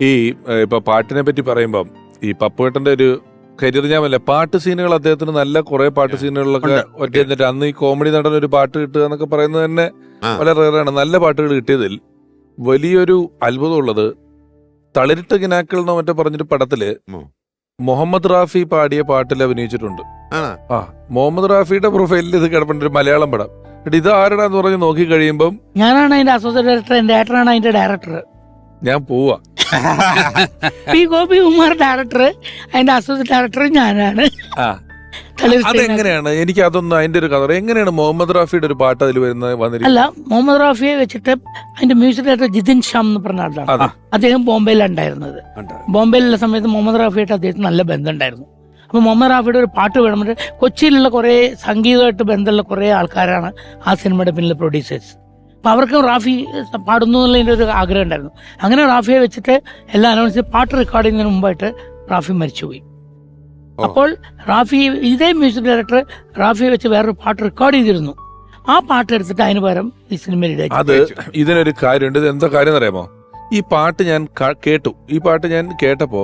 ഈ ഇപ്പൊ പാട്ടിനെ പറ്റി പറയുമ്പം ഈ പപ്പുവേട്ടന്റെ ഒരു കരിയർ ഞാൻ ഞാമല്ല പാട്ട് സീനുകൾ അദ്ദേഹത്തിന് നല്ല കുറെ പാട്ട് സീനുകളിലൊക്കെ ഉണ്ട്. ഒറ്റ എന്നിട്ട് അന്ന് ഈ കോമഡി നടൻ ഒരു പാട്ട് കിട്ടുക എന്നൊക്കെ പറയുന്നത് തന്നെ വളരെ റേറാണ് നല്ല പാട്ടുകൾ കിട്ടിയതിൽ വലിയൊരു അത്ഭുതമുള്ളത് തളിരിട്ട കിനാക്കൾ എന്നോ മറ്റോ പറഞ്ഞൊരു പടത്തിൽ മുഹമ്മദ് റാഫി പാടിയ പാട്ടിൽ അഭിനയിച്ചിട്ടുണ്ട്. ആ മുഹമ്മദ് റാഫിയുടെ പ്രൊഫൈലിൽ ഇത് കിടപ്പുണ്ട് ഒരു മലയാളം പടം. ഇത് ആരടാന്ന് പറഞ്ഞ് നോക്കി കഴിയുമ്പം ഞാനാണ് അതിന്റെ അസോസിയേറ്റ് ഡയറക്ടർ എന്റെ ഏട്ടനാണ് അതിന്റെ ഡയറക്ടർ ഞാൻ പോവാ. പി ഗോപി കുമാർ ഡയറക്ടർ അതിന്റെ അസോസിയേറ്റ് ഡയറക്ടർ ഞാനാണ്. അതെങ്ങനെയാണ്? എനിക്ക് അതൊന്നും അതിന്റെ ഒരു കഥ എങ്ങനെയാണ് മുഹമ്മദ് റാഫിയുടെ ഒരു പാട്ട് അതിൽ വരുന്നത് അല്ല മുഹമ്മദ് റാഫിയെ വെച്ചിട്ട് അതിന്റെ മ്യൂസിക് ഡയറക്ടർ ജിതിൻ ഷാം എന്ന് പറഞ്ഞ ആളാണ്. അദ്ദേഹം ബോംബെയിലാണ് ഉണ്ടായിരുന്നത് ബോംബെയിലുള്ള സമയത്ത് മുഹമ്മദ് റാഫിയായിട്ട് അദ്ദേഹത്തിന് നല്ല ബന്ധമുണ്ടായിരുന്നു. അപ്പോൾ മുഹമ്മദ് റാഫിയുടെ ഒരു പാട്ട് വേണം കൊച്ചിയിലുള്ള കുറേ സംഗീതമായിട്ട് ബന്ധമുള്ള കുറേ ആൾക്കാരാണ് ആ സിനിമയുടെ പിന്നിലെ പ്രൊഡ്യൂസേഴ്സ് അപ്പോൾ അവർക്കും റാഫി പാടുന്നു എന്നുള്ളതിന്റെ ഒരു ആഗ്രഹം ഉണ്ടായിരുന്നു. അങ്ങനെ റാഫിയെ വെച്ചിട്ട് എല്ലാ അനൗൺസ് പാട്ട് റെക്കോർഡ് ചെയ്യുന്നതിന് മുമ്പായിട്ട് റാഫി മരിച്ചുപോയി. അപ്പോൾ റാഫി ഇതേ മ്യൂസിക് ഡയറക്ടർ റാഫിയെ വെച്ച് വേറൊരു പാട്ട് റെക്കോർഡ് ചെയ്തിരുന്നു. ആ പാട്ട് എടുത്തിട്ട് അതിന് പകരം ഈ സിനിമയിൽ അത് ഇതിനൊരു കാര്യമുണ്ട്. ഇത് എന്താ കാര്യം എന്നറിയാമോ ഈ പാട്ട് ഞാൻ കേട്ടു. ഈ പാട്ട് ഞാൻ കേട്ടപ്പോ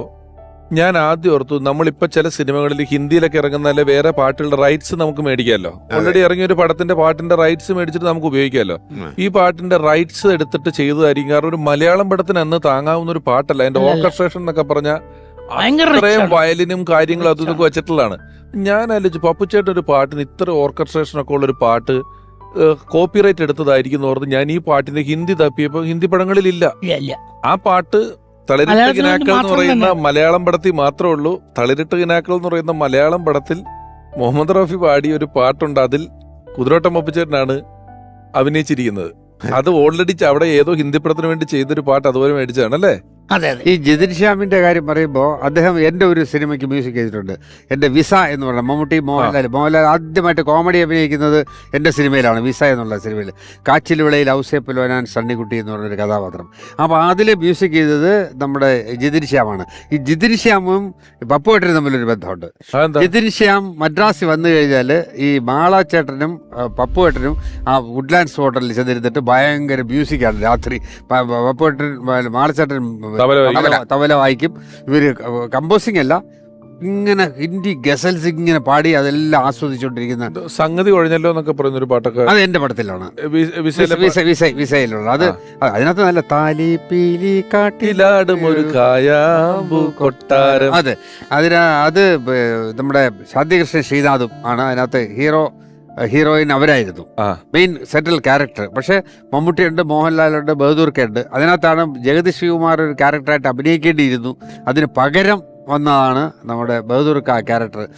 ഞാൻ ആദ്യം ഓർത്തു നമ്മളിപ്പോ ചില സിനിമകളിൽ ഹിന്ദിയിലൊക്കെ ഇറങ്ങുന്ന അല്ലെ വേറെ പാട്ടുകളുടെ റൈറ്റ്സ് നമുക്ക് മേടിക്കാമല്ലോ. ഓൾറെഡി ഇറങ്ങിയ ഒരു പടത്തിന്റെ പാട്ടിന്റെ റൈറ്റ്സ് മേടിച്ചിട്ട് നമുക്ക് ഉപയോഗിക്കാമല്ലോ. ഈ പാട്ടിന്റെ റൈറ്റ്സ് എടുത്തിട്ട് ചെയ്തതായിരിക്കും. കാരണം ഒരു മലയാളം പടത്തിന് അന്ന് താങ്ങാവുന്ന ഒരു പാട്ടല്ല. എന്റെ ഓർക്കസ്ട്രേഷൻ എന്നൊക്കെ പറഞ്ഞാൽ ഭയങ്കര rich അത്രയും വയലിനും കാര്യങ്ങളും അതും ഇതൊക്കെ വെച്ചിട്ടുള്ളതാണ്. ഞാൻ ആലോചിച്ചു പപ്പുച്ചേട്ടൻ ഒരു പാട്ടിന് ഇത്ര ഓർക്കസ്ട്രേഷൻ ഒക്കെ ഉള്ള ഒരു പാട്ട് കോപ്പിറൈറ്റ് എടുത്തതായിരിക്കും എന്ന് ഓർത്ത് ഞാൻ ഈ പാട്ടിന്റെ ഹിന്ദി തപ്പിയപ്പോ ഹിന്ദി ഇല്ല. ആ പാട്ട് തളിരിട്ട് കിനാക്കൾ എന്ന് പറയുന്ന മലയാളം പടത്തിൽ മാത്രമേ ഉള്ളൂ. തളിരിട്ട് കിനാക്കൾ എന്ന് പറയുന്ന മലയാളം പടത്തിൽ മുഹമ്മദ് റഫി പാടിയ ഒരു പാട്ടുണ്ട്. അതിൽ കുതിരോട്ടം ഒപ്പിച്ചേട്ടനാണ് അഭിനയിച്ചിരിക്കുന്നത്. അത് ഓൾറെഡി അവിടെ ഏതോ ഹിന്ദി പടത്തിന് വേണ്ടി ചെയ്തൊരു പാട്ട് അതുപോലെ മേടിച്ചതാണ് അല്ലേ? അതെ അതെ. ഈ ജിതിൻ ശ്യാമിന്റെ കാര്യം പറയുമ്പോൾ അദ്ദേഹം എന്റെ ഒരു സിനിമയ്ക്ക് മ്യൂസിക് ചെയ്തിട്ടുണ്ട് എന്റെ വിസ എന്ന് പറഞ്ഞ മമ്മൂട്ടി മോഹൻലാൽ. മോഹൻലാൽ ആദ്യമായിട്ട് കോമഡി അഭിനയിക്കുന്നത് എന്റെ സിനിമയിലാണ് വിസ എന്നുള്ള സിനിമയിൽ. കാച്ചിൽ വിളയിൽ ഔസേപ്പ് ലോനാൻ സണ്ണിക്കുട്ടി എന്ന് പറഞ്ഞൊരു കഥാപാത്രം. അപ്പോൾ അതിൽ മ്യൂസിക് ചെയ്തത് നമ്മുടെ ജിതിൻ ശ്യാമാണ്. ഈ ജിതിൻ ശ്യാമും പപ്പുവേട്ടനും തമ്മിലൊരു ബന്ധമുണ്ട്. ജിതിൻ ശ്യാം മദ്രാസിൽ വന്നു കഴിഞ്ഞാൽ ഈ മാളാച്ചേട്ടനും ആ, പപ്പുവേട്ടനും ആ വുഡ്ലാൻഡ്സ് ഹോട്ടലിൽ ചെന്നിരുന്നിട്ട് ഭയങ്കര മ്യൂസിക്കാണ് രാത്രി. പപ്പുവേട്ടൻ മാളച്ചേട്ടൻ തബല വായിക്കും. ഇവർ കമ്പോസിംഗ് അല്ല ഇങ്ങനെ ഹിന്ദി ഗസൽസ് ഇങ്ങനെ പാടി അതെല്ലാം ആസ്വദിച്ചുകൊണ്ടിരിക്കുന്ന സംഗതി ഒഴിഞ്ഞല്ലോ എന്നൊക്കെ പറയുന്ന ഒരു പാട്ടൊക്കെ അത് എന്റെ പടത്തിലാണ്. വി- വിസയിലെ വിസ- വിസ- വിസയിലുള്ള. അത് അത് അതിനകത്ത് നല്ല താലി പീലി കാട്ടിലാടും ഒരു കൊട്ടാരം. അതെ. അതിന അത് നമ്മുടെ ശാന്തികൃഷ്ണൻ ശ്രീനാഥും ആണ്. അതിനകത്ത് ഹീറോ ഹീറോയിൻ അവരായിരുന്നു. മെയിൻ സെൻട്രൽ ക്യാരക്ടർ പക്ഷേ മമ്മൂട്ടിയുണ്ട് മോഹൻലാലുണ്ട് ബഹദൂർക്കുണ്ട്. അതിനകത്താണ് ജഗതി ശിവകുമാർ ഒരു ക്യാരക്ടറായിട്ട് അഭിനയിക്കേണ്ടിയിരുന്നു. അതിന് പകരം വന്നതാണ് നമ്മുടെ ബഹദൂർക്ക് ആ ക്യാരക്ടർ